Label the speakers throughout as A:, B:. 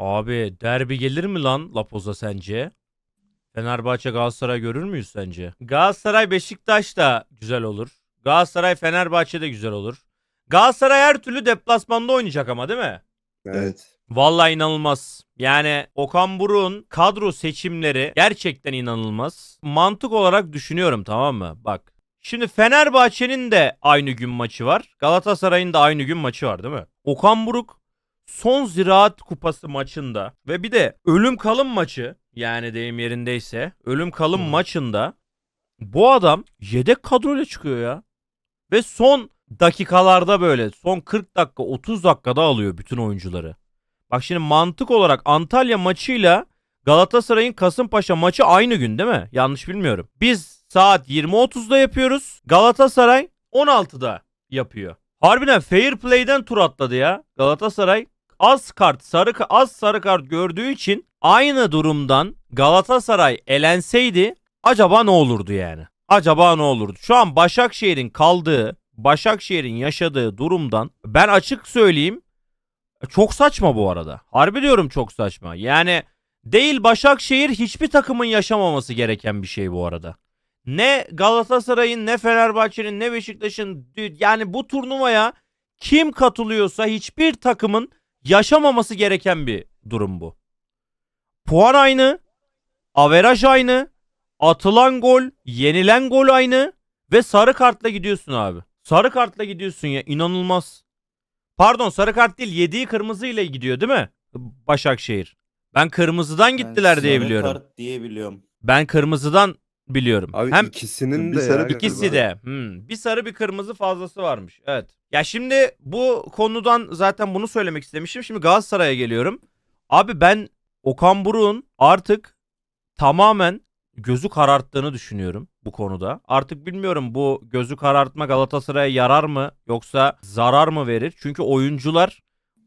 A: Abi derbi gelir mi lan Lapoza sence? Fenerbahçe Galatasaray görür müyüz sence? Galatasaray Beşiktaş da güzel olur. Galatasaray Fenerbahçe de güzel olur. Galatasaray her türlü deplasmanda oynayacak ama değil mi?
B: Evet.
A: Vallahi inanılmaz. Yani Okan Buruk'un kadro seçimleri gerçekten inanılmaz. Mantık olarak düşünüyorum tamam mı? Bak. Şimdi Fenerbahçe'nin de aynı gün maçı var. Galatasaray'ın da aynı gün maçı var değil mi? Okan Buruk son Ziraat Kupası maçında ve bir de ölüm kalım maçı yani deyim yerindeyse ölüm kalım maçında bu adam yedek kadroyla çıkıyor ya. Ve son dakikalarda böyle son 40 dakika 30 dakikada alıyor bütün oyuncuları. Bak şimdi mantık olarak Antalya maçıyla Galatasaray'ın Kasımpaşa maçı aynı gün değil mi? Yanlış bilmiyorum. Biz saat 20.30'da yapıyoruz. Galatasaray 16'da yapıyor. Harbiden fair play'den tur atladı ya. Galatasaray az kart, sarı az sarı kart gördüğü için aynı durumdan Galatasaray elenseydi acaba ne olurdu yani? Acaba ne olurdu? Şu an Başakşehir'in kaldığı, Başakşehir'in yaşadığı durumdan ben açık söyleyeyim çok saçma bu arada. Harbi diyorum çok saçma. Yani değil Başakşehir hiçbir takımın yaşamaması gereken bir şey bu arada. Ne Galatasaray'ın ne Fenerbahçe'nin ne Beşiktaş'ın yani bu turnuvaya kim katılıyorsa hiçbir takımın yaşamaması gereken bir durum bu. Puan aynı, averaj aynı, atılan gol, yenilen gol aynı ve sarı kartla gidiyorsun abi. Sarı kartla gidiyorsun ya inanılmaz. Pardon sarı kart değil yediği kırmızı ile gidiyor değil mi? Başakşehir. Ben kırmızıdan gittiler diye
B: sarı
A: biliyorum.
B: kart diye biliyorum.
A: Ben kırmızıdan biliyorum.
C: Abi
A: Hem
C: ikisinin
D: Bir
C: de
D: sarı
C: ya.
D: bir
A: ikisi de. Hmm, bir sarı bir kırmızı fazlası varmış. Evet. Ya şimdi bu konudan zaten bunu söylemek istemiştim. Şimdi Galatasaray'a geliyorum. Abi ben Okan Buruk'un artık tamamen gözü kararttığını düşünüyorum bu konuda. Artık bilmiyorum bu gözü karartma Galatasaray'a yarar mı yoksa zarar mı verir? Çünkü oyuncular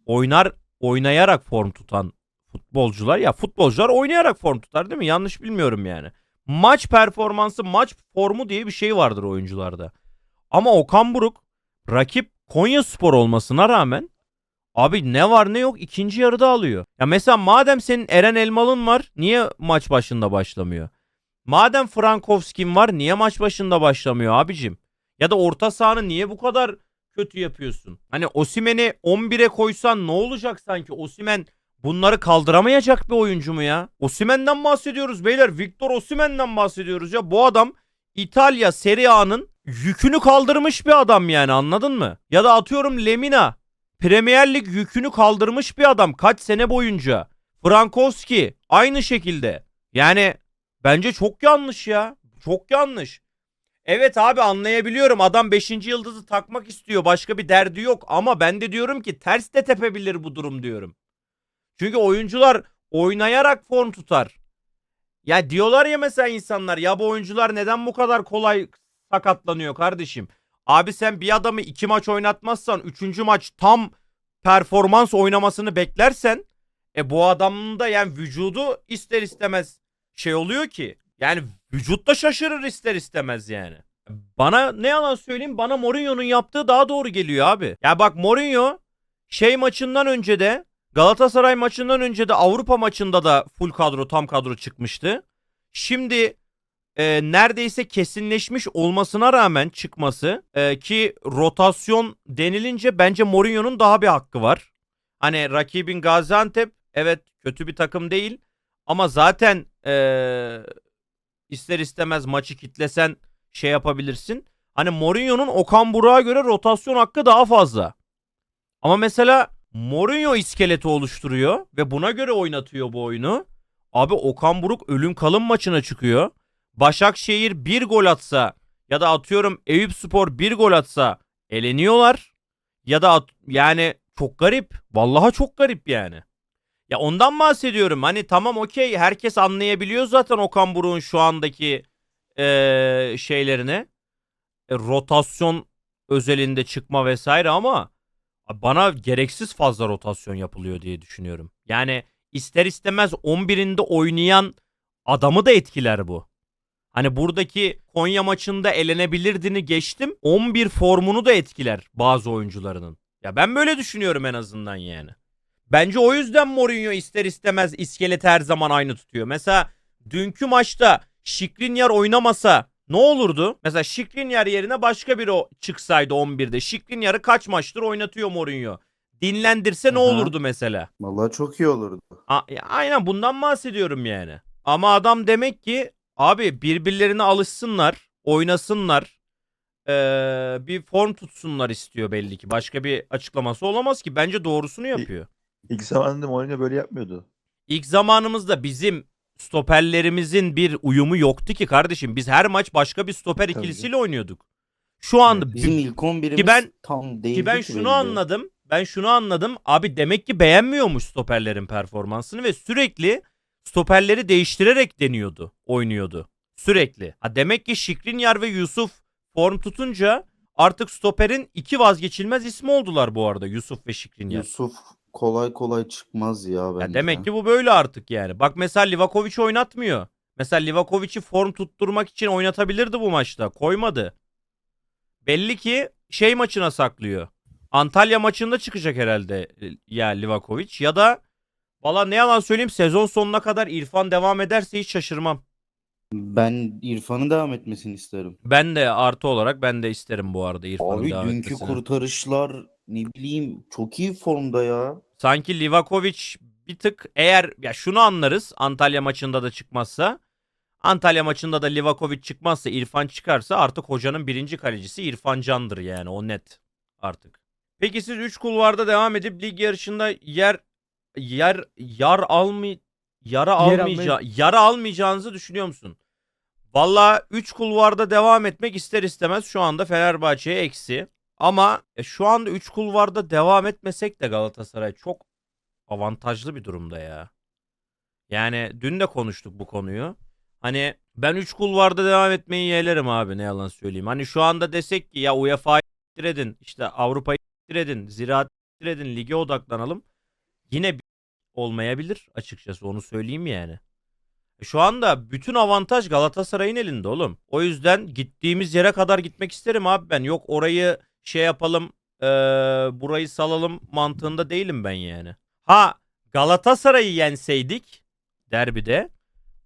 A: oynar oynayarak form tutan futbolcular ya futbolcular oynayarak form tutar değil mi? Yanlış bilmiyorum yani. Maç performansı, maç formu diye bir şey vardır oyuncularda. Ama Okan Buruk rakip Konya Spor olmasına rağmen abi ne var ne yok ikinci yarıda alıyor. Ya mesela madem senin Eren Elmal'ın var niye maç başında başlamıyor? Madem Frankowski'm var niye maç başında başlamıyor abicim? Ya da orta sahanı niye bu kadar kötü yapıyorsun? Hani Osimen'i 11'e koysan ne olacak sanki? Osimen bunları kaldıramayacak bir oyuncu mu ya? Osimen'den bahsediyoruz beyler. Victor Osimen'den bahsediyoruz ya. Bu adam İtalya Serie A'nın yükünü kaldırmış bir adam yani anladın mı? Ya da atıyorum Lemina. Premier Lig yükünü kaldırmış bir adam kaç sene boyunca. Frankowski aynı şekilde. Yani bence çok yanlış ya. Çok yanlış. Evet abi anlayabiliyorum. Adam 5. yıldızı takmak istiyor. Başka bir derdi yok. Ama ben de diyorum ki ters de tepebilir bu durum diyorum. Çünkü oyuncular oynayarak form tutar. Ya diyorlar ya mesela insanlar ya bu oyuncular neden bu kadar kolay sakatlanıyor kardeşim? Abi sen bir adamı iki maç oynatmazsan üçüncü maç tam performans oynamasını beklersen e bu adamın da yani vücudu ister istemez şey oluyor ki. Yani vücut da şaşırır ister istemez yani. Bana ne yalan söyleyeyim bana Mourinho'nun yaptığı daha doğru geliyor abi. Ya bak Mourinho şey maçından önce de Galatasaray maçından önce de Avrupa maçında da full kadro tam kadro çıkmıştı. Şimdi e, neredeyse kesinleşmiş olmasına rağmen çıkması e, ki rotasyon denilince bence Mourinho'nun daha bir hakkı var. Hani rakibin Gaziantep evet kötü bir takım değil ama zaten e, ister istemez maçı kitlesen şey yapabilirsin. Hani Mourinho'nun Okan Burak'a göre rotasyon hakkı daha fazla. Ama mesela Mourinho iskeleti oluşturuyor ve buna göre oynatıyor bu oyunu. Abi Okan Buruk ölüm kalım maçına çıkıyor. Başakşehir bir gol atsa ya da atıyorum Eyüp Spor bir gol atsa eleniyorlar. Ya da at- yani çok garip. Vallahi çok garip yani. Ya ondan bahsediyorum. Hani tamam okey herkes anlayabiliyor zaten Okan Buruk'un şu andaki eee, şeylerini. E, rotasyon özelinde çıkma vesaire ama bana gereksiz fazla rotasyon yapılıyor diye düşünüyorum. Yani ister istemez 11'inde oynayan adamı da etkiler bu. Hani buradaki Konya maçında elenebilirdini geçtim. 11 formunu da etkiler bazı oyuncularının. Ya ben böyle düşünüyorum en azından yani. Bence o yüzden Mourinho ister istemez iskeleti her zaman aynı tutuyor. Mesela dünkü maçta Şikrinyar oynamasa ne olurdu? Mesela Şikrinyar yerine başka biri o- çıksaydı 11'de. Şikrinyar'ı kaç maçtır oynatıyor Mourinho? Dinlendirse ne
B: Aha.
A: olurdu mesela?
B: Vallahi çok iyi olurdu.
A: A- aynen bundan bahsediyorum yani. Ama adam demek ki abi birbirlerine alışsınlar, oynasınlar, ee, bir form tutsunlar istiyor belli ki. Başka bir açıklaması olamaz ki. Bence doğrusunu yapıyor.
C: İlk zamanında Mourinho böyle yapmıyordu.
A: İlk zamanımızda bizim stoperlerimizin bir uyumu yoktu ki kardeşim. Biz her maç başka bir stoper
C: Tabii.
A: ikilisiyle oynuyorduk. Şu anda
B: Bizim ilk 11'imiz
A: ben-
B: tam değildi
A: ki ben
B: ki
A: şunu
B: belli.
A: anladım. Ben şunu anladım. Abi demek ki beğenmiyormuş stoperlerin performansını ve sürekli stoperleri değiştirerek deniyordu, oynuyordu. Sürekli. Ha demek ki Şikrinyar ve Yusuf form tutunca artık stoperin iki vazgeçilmez ismi oldular bu arada Yusuf ve Şikrinyar.
B: Yusuf kolay kolay çıkmaz ya bence.
A: Ya demek ki bu böyle artık yani. Bak mesela Livakovic oynatmıyor. Mesela Livakovic'i form tutturmak için oynatabilirdi bu maçta. Koymadı. Belli ki şey maçına saklıyor. Antalya maçında çıkacak herhalde e, ya Livakovic ya da valla ne yalan söyleyeyim sezon sonuna kadar İrfan devam ederse hiç şaşırmam.
B: Ben İrfan'ın devam etmesini isterim.
A: Ben de artı olarak ben de isterim bu arada İrfan'ın
B: Abi
A: devam
B: dünkü
A: etmesini.
B: kurtarışlar ne bileyim çok iyi formda ya.
A: Sanki Livakovic bir tık eğer ya şunu anlarız Antalya maçında da çıkmazsa Antalya maçında da Livakovic çıkmazsa İrfan çıkarsa artık hocanın birinci kalecisi İrfan Can'dır yani o net artık. Peki siz 3 kulvarda devam edip lig yarışında yer yer yar almay yara almayacağı yara almayacağınızı düşünüyor musun? Valla 3 kulvarda devam etmek ister istemez şu anda Fenerbahçe'ye eksi. Ama e, şu anda 3 kulvarda devam etmesek de Galatasaray çok avantajlı bir durumda ya. Yani dün de konuştuk bu konuyu. Hani ben 3 kulvarda devam etmeyi yeğlerim abi ne yalan söyleyeyim. Hani şu anda desek ki ya UEFA'yı edin, işte Avrupa'yı edin, Ziraat edin, lige odaklanalım. Yine olmayabilir açıkçası onu söyleyeyim yani. E, Şu anda bütün avantaj Galatasaray'ın elinde oğlum. O yüzden gittiğimiz yere kadar gitmek isterim abi ben. Yok orayı şey yapalım, eee, burayı salalım mantığında değilim ben yani. Ha Galatasaray'ı yenseydik derbide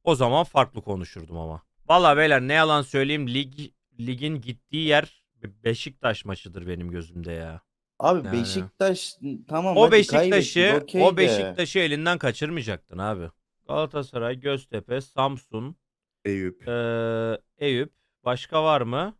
A: o zaman farklı konuşurdum ama. Vallahi beyler ne yalan söyleyeyim lig ligin gittiği yer Beşiktaş maçıdır benim gözümde ya.
B: Abi
A: Yani.
B: Beşiktaş tamam
A: O
B: hadi
A: Beşiktaş'ı
B: okey
A: o. Beşiktaş'ı elinden kaçırmayacaktın abi. Galatasaray, Göztepe, Samsun,
E: Eyüp.
A: eee, Eyüp. Başka var mı?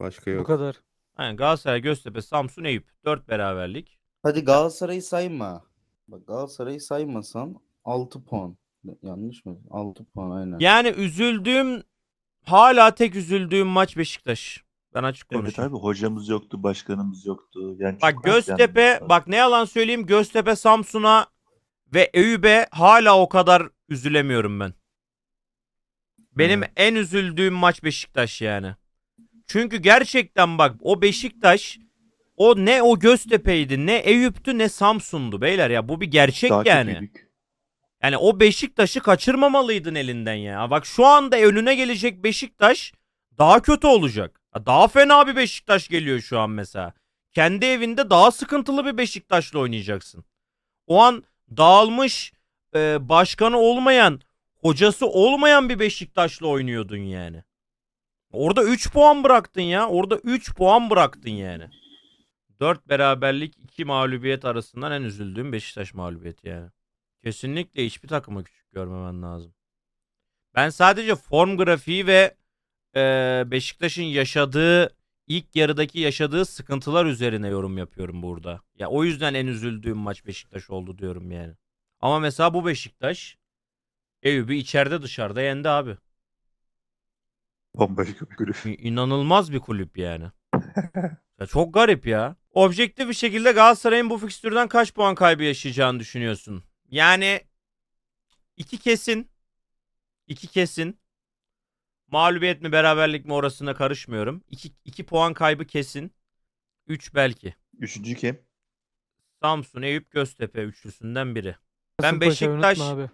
E: Başka
D: Bu
E: yok.
D: kadar.
A: Aynen Galatasaray, Göztepe, Samsun, Eyüp. 4 beraberlik.
B: Hadi Galatasaray'ı sayma. Bak Galatasaray'ı saymasan 6 puan. Yanlış mı? 6 puan aynen.
A: Yani üzüldüğüm hala tek üzüldüğüm maç Beşiktaş. Ben açık
C: Evet
A: konuşayım.
C: abi hocamız yoktu, başkanımız yoktu. Yani
A: Bak
C: çok
A: Göztepe
C: yendik.
A: bak ne yalan söyleyeyim Göztepe Samsun'a ve Eyüp'e hala o kadar üzülemiyorum ben. Benim
C: Evet.
A: en üzüldüğüm maç Beşiktaş yani. Çünkü gerçekten bak o Beşiktaş o ne o Göztepe'ydi ne Eyüp'tü ne Samsun'du beyler ya bu bir gerçek
C: Daha
A: yani.
C: kötüydük.
A: Yani o Beşiktaş'ı kaçırmamalıydın elinden ya. Bak şu anda önüne gelecek Beşiktaş daha kötü olacak. Ha, Daha fena bir Beşiktaş geliyor şu an mesela. Kendi evinde daha sıkıntılı bir Beşiktaş'la oynayacaksın. O an dağılmış, e, başkanı olmayan, hocası olmayan bir Beşiktaş'la oynuyordun yani. Orada 3 puan bıraktın ya. Orada 3 puan bıraktın yani. 4 beraberlik 2 mağlubiyet arasından en üzüldüğüm Beşiktaş mağlubiyeti yani. Kesinlikle hiçbir takımı küçük görmemen lazım. Ben sadece form grafiği ve e, Beşiktaş'ın yaşadığı ilk yarıdaki yaşadığı sıkıntılar üzerine yorum yapıyorum burada. Ya o yüzden en üzüldüğüm maç Beşiktaş oldu diyorum yani. Ama mesela bu Beşiktaş Eyüp'ü içeride dışarıda yendi abi.
C: Bambaşka bir kulüp.
A: İ- İnanılmaz bir kulüp yani. Ya çok garip ya. Objektif bir şekilde Galatasaray'ın bu fikstürden kaç puan kaybı yaşayacağını düşünüyorsun? Yani iki kesin. iki kesin. Mağlubiyet mi beraberlik mi orasına karışmıyorum. İki, iki puan kaybı kesin. Üç belki.
C: Üçüncü kim?
A: Samsun, Eyüp, Göztepe üçlüsünden biri. Ben
D: Kasımpaşa'yı unutma
A: Beşiktaş-
D: abi.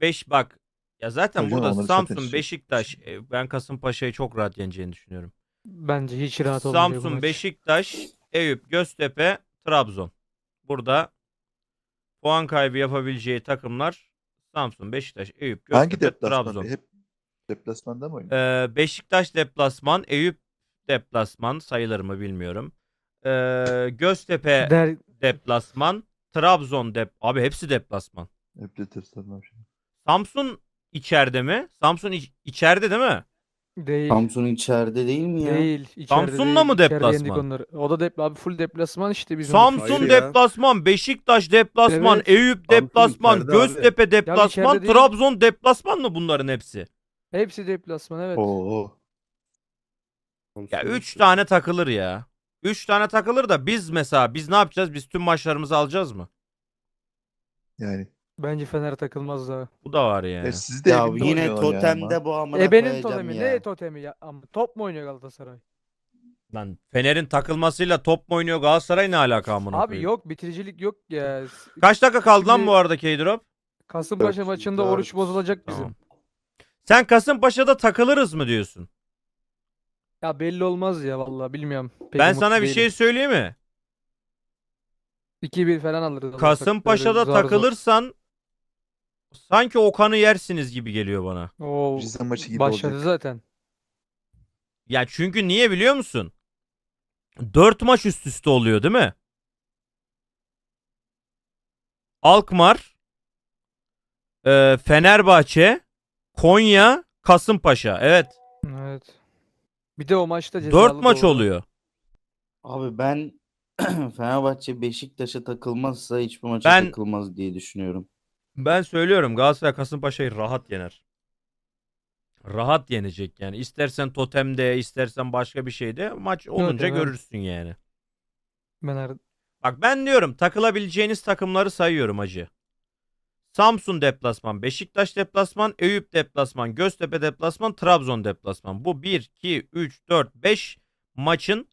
A: 5 bak. Ya zaten
C: Hocam
A: burada
C: onları
A: Samsun,
C: zaten-
A: Beşiktaş. e, Ben Kasımpaşa'yı çok rahat yeneceğini düşünüyorum.
D: Bence hiç rahat olmayacak bu
A: Samsun,
D: maç.
A: Beşiktaş, Eyüp, Göztepe, Trabzon. Burada puan kaybı yapabileceği takımlar Samsun, Beşiktaş, Eyüp,
C: Hangi
A: Göztepe,
C: deplasman?
A: Trabzon.
C: Hep deplasmanda mı oynuyor?
A: Ee, Beşiktaş deplasman, Eyüp deplasman sayılır mı bilmiyorum. Ee, Göztepe
D: Der,
A: deplasman, Trabzon dep abi hepsi deplasman.
C: Hep de deplasman.
A: Samsun içeride mi? Samsun iç- içeride değil mi?
D: değil.
B: Samsun içeride değil mi ya?
D: Değil. içeride
A: Samsun'la
D: değil.
A: mı
D: İçeride
A: deplasman?
D: yendik onları. O da dep abi full deplasman işte bizim.
A: Samsun
E: Hayır ya.
A: deplasman, Beşiktaş deplasman,
D: Evet.
A: Eyüp
E: Samsun
A: deplasman,
E: içeride abi.
A: Göztepe deplasman,
D: içeride değil.
A: Trabzon deplasman mı bunların hepsi?
D: Hepsi deplasman evet.
C: Oo.
A: Ya 3 tane takılır ya. 3 tane takılır da biz mesela biz ne yapacağız? Biz tüm maçlarımızı alacağız mı?
C: Yani.
D: Bence Fener takılmaz daha.
A: Bu da var yani.
C: E, siz de
B: Ya
C: evinde
B: yine
C: oynuyorlar yani ama.
B: totemde bu amına
D: Ebenin
B: koyacağım
D: totemi.
B: ya.
D: Ne totemi ya? Ama top mu oynuyor Galatasaray?
A: Lan Fener'in takılmasıyla top mu oynuyor Galatasaray ne alaka amına
D: Abi
A: koyayım?
D: yok bitiricilik yok ya. S-
A: Kaç dakika kaldı lan
D: Şimdi-
A: bu arada K-Drop?
D: Kasımpaşa
B: Dört,
D: maçında
B: dört.
D: oruç bozulacak bizim.
A: Tamam. Sen Kasımpaşa'da takılırız mı diyorsun?
D: Ya belli olmaz ya vallahi bilmiyorum. Pek
A: ben
D: umutlu
A: sana bir
D: değilim.
A: şey söyleyeyim mi?
D: 2-1 falan alırız.
A: Kasımpaşa'da
D: zar zor.
A: takılırsan sanki Okan'ı yersiniz gibi geliyor bana.
D: Oo,
C: Rize maçı gibi
D: başladı
C: olacak.
D: zaten.
A: Ya çünkü niye biliyor musun? 4 maç üst üste oluyor değil mi? Alkmaar, e, Fenerbahçe, Konya, Kasımpaşa. Evet.
D: Evet. Bir de o maçta
A: 4
D: cezalı
A: maç
D: doğru.
A: oluyor.
B: Abi ben Fenerbahçe Beşiktaş'a takılmazsa hiçbir maça
A: Ben-
B: takılmaz diye düşünüyorum.
A: Ben söylüyorum Galatasaray Kasımpaşa'yı rahat yener. Rahat yenecek yani. İstersen totemde, istersen başka bir şeyde maç olunca
D: evet.
A: görürsün yani.
D: Ben her...
A: Bak ben diyorum takılabileceğiniz takımları sayıyorum hacı. Samsun deplasman, Beşiktaş deplasman, Eyüp deplasman, Göztepe deplasman, Trabzon deplasman. Bu 1, 2, 3, 4, 5 maçın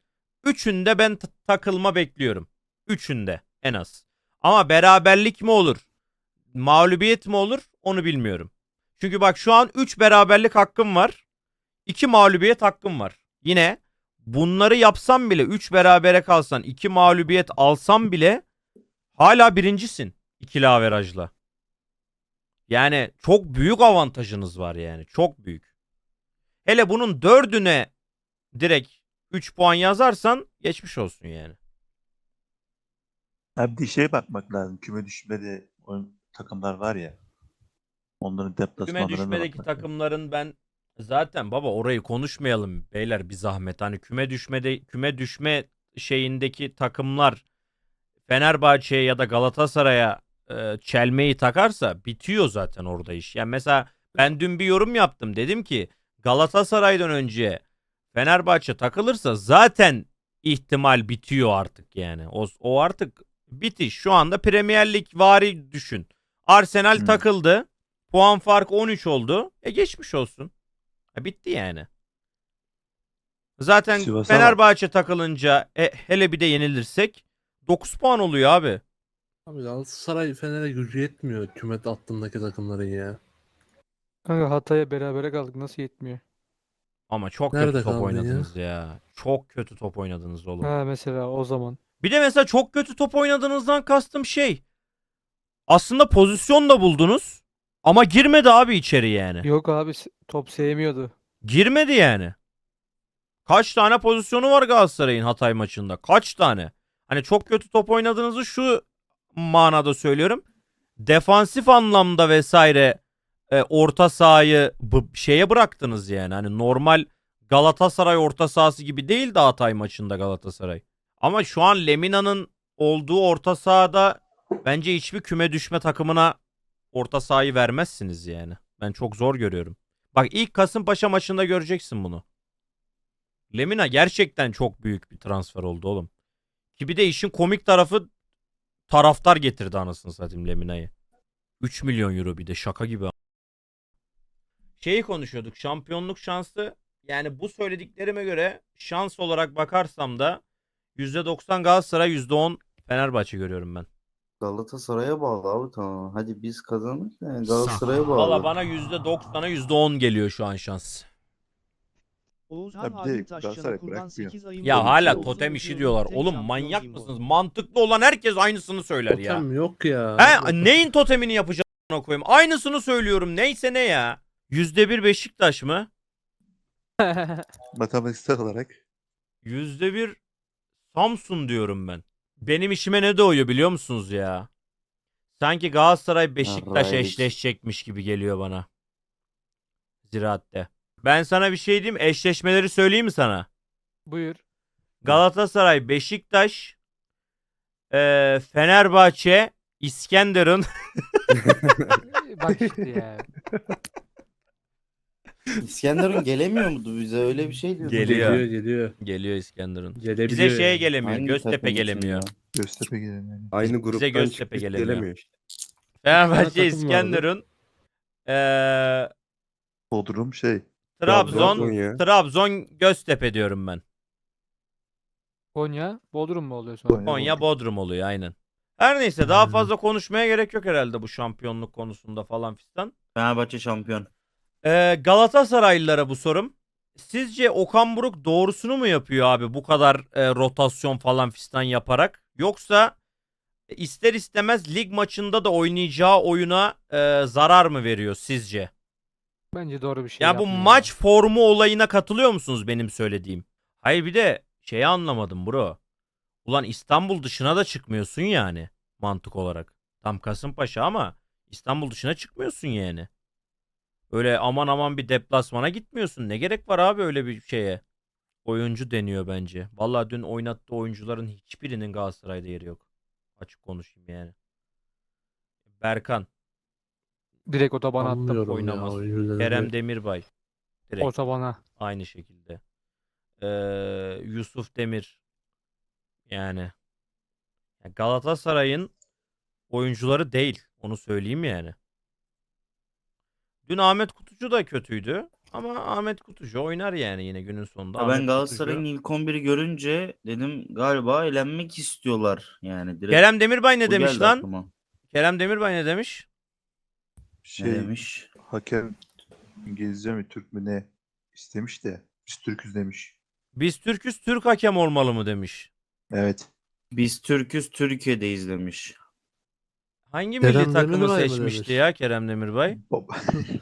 A: 3'ünde ben takılma bekliyorum. 3'ünde en az. Ama beraberlik mi olur? Mağlubiyet mi olur? Onu bilmiyorum. Çünkü bak şu an 3 beraberlik hakkım var. 2 mağlubiyet hakkım var. Yine bunları yapsam bile 3 berabere kalsan 2 mağlubiyet alsam bile hala birincisin ikili averajla. Yani çok büyük avantajınız var yani. Çok büyük. Hele bunun dördüne direkt 3 puan yazarsan geçmiş olsun yani.
C: Abi bir şeye bakmak lazım. Küme düşmede takımlar var ya. Onların
A: Küme
C: deplasmanlarına
A: düşmedeki
C: bakmak lazım.
A: takımların ben zaten baba orayı konuşmayalım beyler bir zahmet. Hani küme düşmede küme düşme şeyindeki takımlar Fenerbahçe'ye ya da Galatasaray'a e, çelmeyi takarsa bitiyor zaten orada iş. Yani mesela ben dün bir yorum yaptım. Dedim ki Galatasaray'dan önce Fenerbahçe takılırsa zaten ihtimal bitiyor artık yani. O, o artık bitiş. Şu anda Premier Lig vari düşün. Arsenal
C: Hmm.
A: takıldı. Puan farkı 13 oldu. E geçmiş olsun. E bitti yani. Zaten
C: Sivas'a bak.
A: Fenerbahçe takılınca e, hele bir de yenilirsek 9 puan oluyor abi.
E: Abi Galatasaray Fener'e gücü yetmiyor kümet hattındaki takımların ya.
D: Kanka Hatay'a berabere kaldık nasıl yetmiyor?
A: Ama çok
E: Nerede
A: kötü top
E: kaldın ya?
A: oynadınız ya? Çok kötü top oynadınız oğlum.
D: Ha mesela o zaman.
A: Bir de mesela çok kötü top oynadığınızdan kastım şey. Aslında pozisyon da buldunuz. Ama girmedi abi içeri yani.
D: Yok abi s- top sevmiyordu.
A: Girmedi yani. Kaç tane pozisyonu var Galatasaray'ın Hatay maçında? Kaç tane? Hani çok kötü top oynadığınızı şu manada söylüyorum. Defansif anlamda vesaire e, orta sahayı b- şeye bıraktınız yani. Hani normal Galatasaray orta sahası gibi değil de Hatay maçında Galatasaray. Ama şu an Lemina'nın olduğu orta sahada bence hiçbir küme düşme takımına orta sahayı vermezsiniz yani. Ben çok zor görüyorum. Bak ilk Kasımpaşa maçında göreceksin bunu. Lemina gerçekten çok büyük bir transfer oldu oğlum. Ki bir de işin komik tarafı taraftar getirdi anasını satayım Lemina'yı. 3 milyon euro bir de şaka gibi. Şeyi konuşuyorduk şampiyonluk şansı yani bu söylediklerime göre şans olarak bakarsam da %90 Galatasaray %10 Fenerbahçe görüyorum ben.
B: Galatasaray'a bağlı abi tamam. Hadi biz kazanırız yani Galatasaray'a bağlı.
A: Valla bana %90'a %10 geliyor şu an şans.
F: Oğuzhan
C: Tabii
F: Halim
C: de
F: Taşcan'a
C: Galatasaray
F: kurban
C: bırakmıyor.
F: 8 ayın
A: Ya hala totem işi diyorlar. Oğlum manyak
F: bu.
A: mısınız? Mantıklı olan herkes aynısını söyler ya.
E: Totem yok ya.
A: He neyin totemini yapacağım koyayım? Aynısını söylüyorum. Neyse ne ya. Yüzde bir Beşiktaş mı?
C: Matematiksel olarak.
A: Yüzde bir Samsun diyorum ben. Benim işime ne doğuyor biliyor musunuz ya? Sanki Galatasaray Beşiktaş
B: Alright.
A: eşleşecekmiş gibi geliyor bana. Ziraatte. Ben sana bir şey diyeyim. Eşleşmeleri söyleyeyim mi sana?
D: Buyur.
A: Galatasaray, Beşiktaş, eee, Fenerbahçe, İskenderun.
D: Bak işte ya.
B: İskenderun gelemiyor muydu bize? Öyle bir şey diyordu.
A: Geliyor.
E: Geliyor geliyor.
A: Geliyor İskenderun.
E: Gelebiliyor.
A: Bize şeye
E: yani.
A: gelemiyor.
B: Hangi
A: Göztepe
B: takım için
A: gelemiyor.
B: ya?
C: Göztepe yani.
G: Aynı gruptan
A: Göztepe
G: çıkmış
A: gelemiyor.
G: gelemiyor işte.
A: Fenerbahçe,
E: takım vardı.
A: İskenderun, eee,
C: Bodrum şey.
A: Trabzon,
G: Konya.
A: Trabzon, Göztepe diyorum ben.
D: Konya, Bodrum mu oluyor sonra?
C: Konya.
A: Konya, Bodrum oluyor aynen. Her neyse daha
E: Aynen.
A: fazla konuşmaya gerek yok herhalde bu şampiyonluk konusunda falan fistan.
B: Fenerbahçe şampiyon.
A: Ee, Galatasaraylılara bu sorum. Sizce Okan Buruk doğrusunu mu yapıyor abi bu kadar e, rotasyon falan fistan yaparak? Yoksa ister istemez lig maçında da oynayacağı oyuna e, zarar mı veriyor sizce?
D: Bence doğru bir şey
A: Ya bu
D: yapmıyor
A: maç formu olayına katılıyor musunuz benim söylediğim? Hayır bir de şeyi anlamadım bro. Ulan İstanbul dışına da çıkmıyorsun yani mantık olarak. Tam Kasımpaşa ama İstanbul dışına çıkmıyorsun yani. Öyle aman aman bir deplasmana gitmiyorsun. Ne gerek var abi öyle bir şeye? Oyuncu deniyor bence. Vallahi dün oynattığı oyuncuların hiçbirinin Galatasaray'da yeri yok. Açık konuşayım yani. Berkan,
D: Direkt otobana attım.
E: Anlıyorum ya
A: oynamaz.
E: oyuncuları.
A: Kerem Demirbay. Direkt.
D: Otobana.
A: Aynı şekilde. Ee, Yusuf Demir. Yani. Ya Galatasaray'ın oyuncuları değil. Onu söyleyeyim yani. Dün Ahmet Kutucu da kötüydü. Ama Ahmet Kutucu oynar yani yine günün sonunda.
B: Ya
A: Ahmet
B: ben Galatasaray'ın
A: Kutucu-
B: ilk 11'i görünce dedim galiba elenmek istiyorlar. Yani direkt
A: Kerem Demirbay ne
B: bu
A: demiş
B: geldi
A: lan?
B: aklıma.
A: Kerem Demirbay ne demiş?
C: Şey
B: Ne demiş?
C: hakem İngilizce mi Türk mü ne istemiş de biz Türküz demiş.
A: Biz Türküz Türk hakem olmalı mı demiş.
C: Evet.
B: Biz Türk'üz Türkiye'deyiz demiş.
A: Hangi
E: Kerem
A: milli takımı
E: Demirbay mı
A: seçmişti
E: demiş?
A: ya Kerem Demirbay?
C: Baba.